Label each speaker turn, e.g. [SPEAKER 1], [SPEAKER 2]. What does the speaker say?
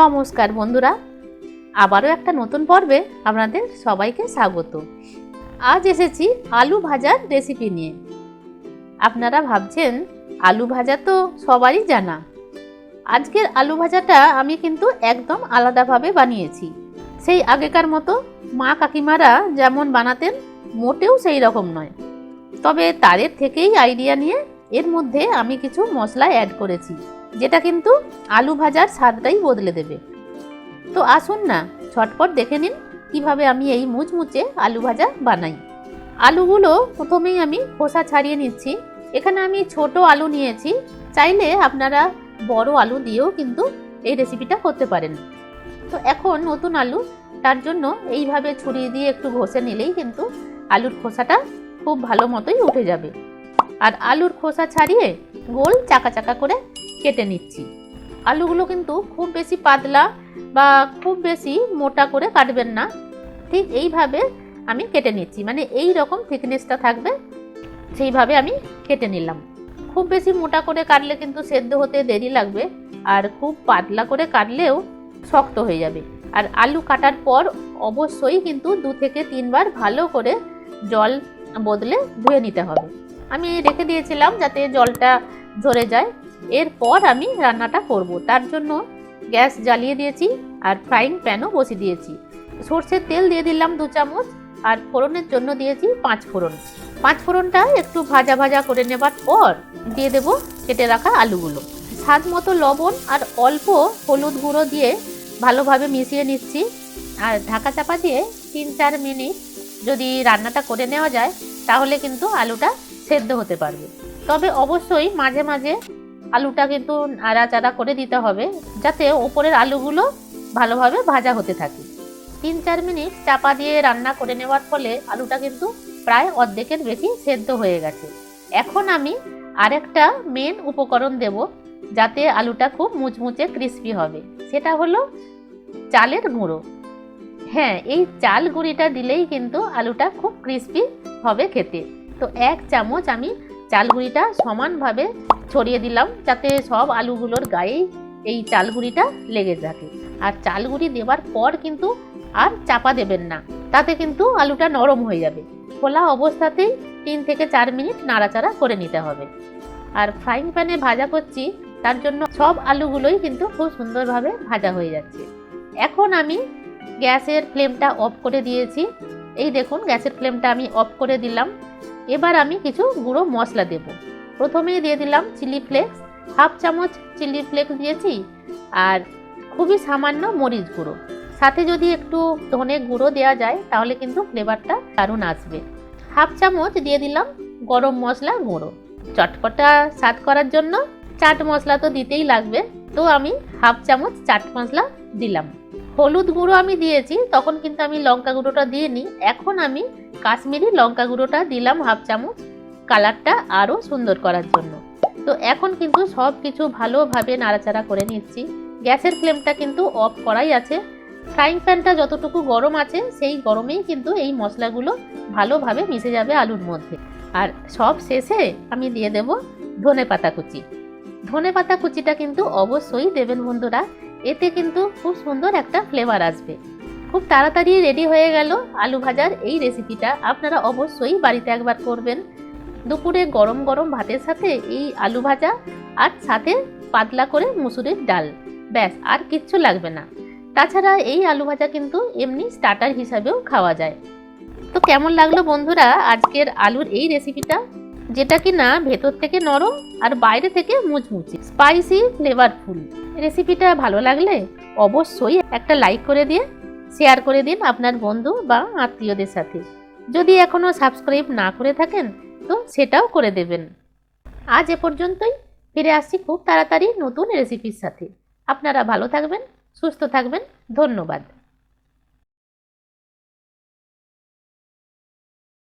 [SPEAKER 1] নমস্কার বন্ধুরা। আবারও একটা নতুন পর্বে আপনাদের সবাইকে স্বাগত। আজ এসেছি আলু ভাজার রেসিপি নিয়ে। আপনারা ভাবছেন, আলু ভাজা তো সবারই জানা। আজকের আলু ভাজাটা আমি কিন্তু একদম আলাদাভাবে বানিয়েছি। সেই আগেকার মতো মা কাকিমারা যেমন বানাতেন, মোটেও সেই রকম নয়। তবে তাদের থেকেই আইডিয়া নিয়ে এর মধ্যে আমি কিছু মশলা অ্যাড করেছি, যেটা কিন্তু আলু ভাজার স্বাদটাই বদলে দেবে। তো আসুন না ঝটপট দেখে নিন কীভাবে আমি এই মুচমুচে আলু ভাজা বানাই। আলুগুলো প্রথমেই আমি খোসা ছাড়িয়ে নিচ্ছি। এখানে আমি ছোট আলু নিয়েছি, চাইলে আপনারা বড় আলু দিয়েও কিন্তু এই রেসিপিটা করতে পারেন। তো এখন নতুন আলু, তার জন্য এইভাবে ছুরি দিয়ে একটু ঘষে নিলেই কিন্তু আলুর খোসাটা খুব ভালো মতোই উঠে যাবে। আর আলুর খোসা ছাড়িয়ে গোল চাকা চাকা করে কেটে নিচ্ছি। আলুগুলো কিন্তু খুব বেশি পাতলা বা খুব বেশি মোটা করে কাটবেন না। ঠিক এইভাবে আমি কেটে নিচ্ছি। মানে এই রকম থিকনেসটা থাকবে, সেইভাবে আমি কেটে নিলাম। খুব বেশি মোটা করে কাটলে কিন্তু সেদ্ধ হতে দেরি লাগবে আর খুব পাতলা করে কাটলেও শক্ত হয়ে যাবে। আর আলু কাটার পর অবশ্যই কিন্তু দু থেকে তিনবার ভালো করে জল বদলে ধুয়ে নিতে হবে। আমি রেখে দিয়েছিলাম যাতে জলটা ঝরে যায়। এরপর আমি রান্নাটা করব। তার জন্য গ্যাস জ্বালিয়ে দিয়েছি আর ফ্রাইং প্যানও বসিয়ে দিয়েছি। সর্ষের তেল দিয়ে দিলাম দু চামচ আর ফোড়নের জন্য দিয়েছি পাঁচ ফোড়ন। পাঁচ ফোড়নটা একটু ভাজা ভাজা করে নেবার পর দিয়ে দেব কেটে রাখা আলুগুলো। স্বাদ মতো লবণ আর অল্প হলুদ গুঁড়ো দিয়ে ভালোভাবে মিশিয়ে নিচ্ছি। আর ঢাকা চাপা দিয়ে তিন চার মিনিট যদি রান্নাটা করে নেওয়া যায়, তাহলে কিন্তু আলুটা সেদ্ধ হতে পারবে। তবে অবশ্যই মাঝে মাঝে আলুটা কিন্তু নাড়াচাড়া করে দিতে হবে, যাতে ওপরের আলুগুলো ভালোভাবে ভাজা হতে থাকে। তিন চার মিনিট চাপা দিয়ে রান্না করে নেওয়ার ফলে আলুটা কিন্তু প্রায় অর্ধেকের বেশি সেদ্ধ হয়ে গেছে। এখন আমি আরেকটা মেন উপকরণ দেব, যাতে আলুটা খুব মুচমুচে ক্রিস্পি হবে। সেটা হলো চালের গুঁড়ো। হ্যাঁ এই চাল গুঁড়িটা দিলেই কিন্তু আলুটা খুব ক্রিস্পি হবে খেতে। তো এক চামচ আমি চাল গুঁড়িটা সমানভাবে ছড়িয়ে দিলাম যাতে সব আলুগুলোর গায়েই এই চাল গুঁড়িটা লেগে থাকে। আর চাল গুঁড়ি দেওয়ার পর কিন্তু আর চাপা দেবেন না, তাতে কিন্তু আলুটা নরম হয়ে যাবে। খোলা অবস্থাতেই তিন থেকে চার মিনিট নাড়াচাড়া করে নিতে হবে। আর ফ্রাইং প্যানে ভাজা করছি, তার জন্য সব আলুগুলোই কিন্তু খুব সুন্দরভাবে ভাজা হয়ে যাচ্ছে। এখন আমি গ্যাসের ফ্লেমটা অফ করে দিয়েছি। এই দেখুন, গ্যাসের ফ্লেমটা আমি অফ করে দিলাম। এবার আমি কিছু গুঁড়ো মশলা দেব। প্রথমেই দিয়ে দিলাম চিলি ফ্লেক্স, হাফ চামচ চিলি ফ্লেক্স দিয়েছি আর খুবই সামান্য মরিচ গুঁড়ো। সাথে যদি একটু ধনে গুঁড়ো দেওয়া যায়, তাহলে কিন্তু ফ্লেভারটা দারুণ আসবে। হাফ চামচ দিয়ে দিলাম গরম মশলা গুঁড়ো। চটপটা স্বাদ করার জন্য চাট মশলা তো দিতেই লাগবে। তো আমি হাফ চামচ চাট মশলা দিলাম। হলুদ গুঁড়ো আমি দিয়েছি, তখন কিন্তু আমি লঙ্কা গুঁড়োটা দিয়ে নিই। এখন আমি কাশ্মীরি লঙ্কা গুঁড়োটা দিলাম হাফ চামচ কালারটা আরও সুন্দর করার জন্য। তো এখন কিন্তু সব কিছু ভালোভাবে নাড়াচাড়া করে নিচ্ছি। গ্যাসের ফ্লেমটা কিন্তু অফ করাই আছে। ফ্রাইং প্যানটা যতটুকু গরম আছে, সেই গরমেই কিন্তু এই মশলাগুলো ভালোভাবে মিশে যাবে আলুর মধ্যে। আর সব শেষে আমি দিয়ে দেব ধনে পাতা কুচি। ধনে পাতা কুচিটা কিন্তু অবশ্যই দেবেন বন্ধুরা, এতে কিন্তু খুব সুন্দর একটা ফ্লেভার আসবে। খুব তাড়াতাড়ি রেডি হয়ে গেল আলু ভাজার এই রেসিপিটা আপনারা অবশ্যই বাড়িতে একবার করবেন। দুপুরে গরম গরম ভাতের সাথে এই আলু ভাজা আর সাথে পাতলা করে মুসুরির ডাল। ব্যাস, আর কিচ্ছু লাগবে না। তাছাড়া এই আলু ভাজা কিন্তু এমনি স্টার্টার হিসাবেও খাওয়া যায়। তো কেমন লাগল বন্ধুরা আজকের আলুর এই রেসিপিটা যেটা কি না ভেতর থেকে নরম আর বাইরে থেকে মুচমুচি। স্পাইসি ফ্লেভারফুল রেসিপিটা ভালো লাগলে অবশ্যই একটা লাইক করে দিয়ে শেয়ার করে দিন আপনার বন্ধু বা আত্মীয়দের সাথে। যদি এখনও সাবস্ক্রাইব না করে থাকেন, তো সেটাও করে দেবেন। আজ এ পর্যন্তই। ফিরে আসছি খুব তাড়াতাড়ি নতুন রেসিপির সাথে। আপনারা ভালো থাকবেন, সুস্থ থাকবেন। ধন্যবাদ।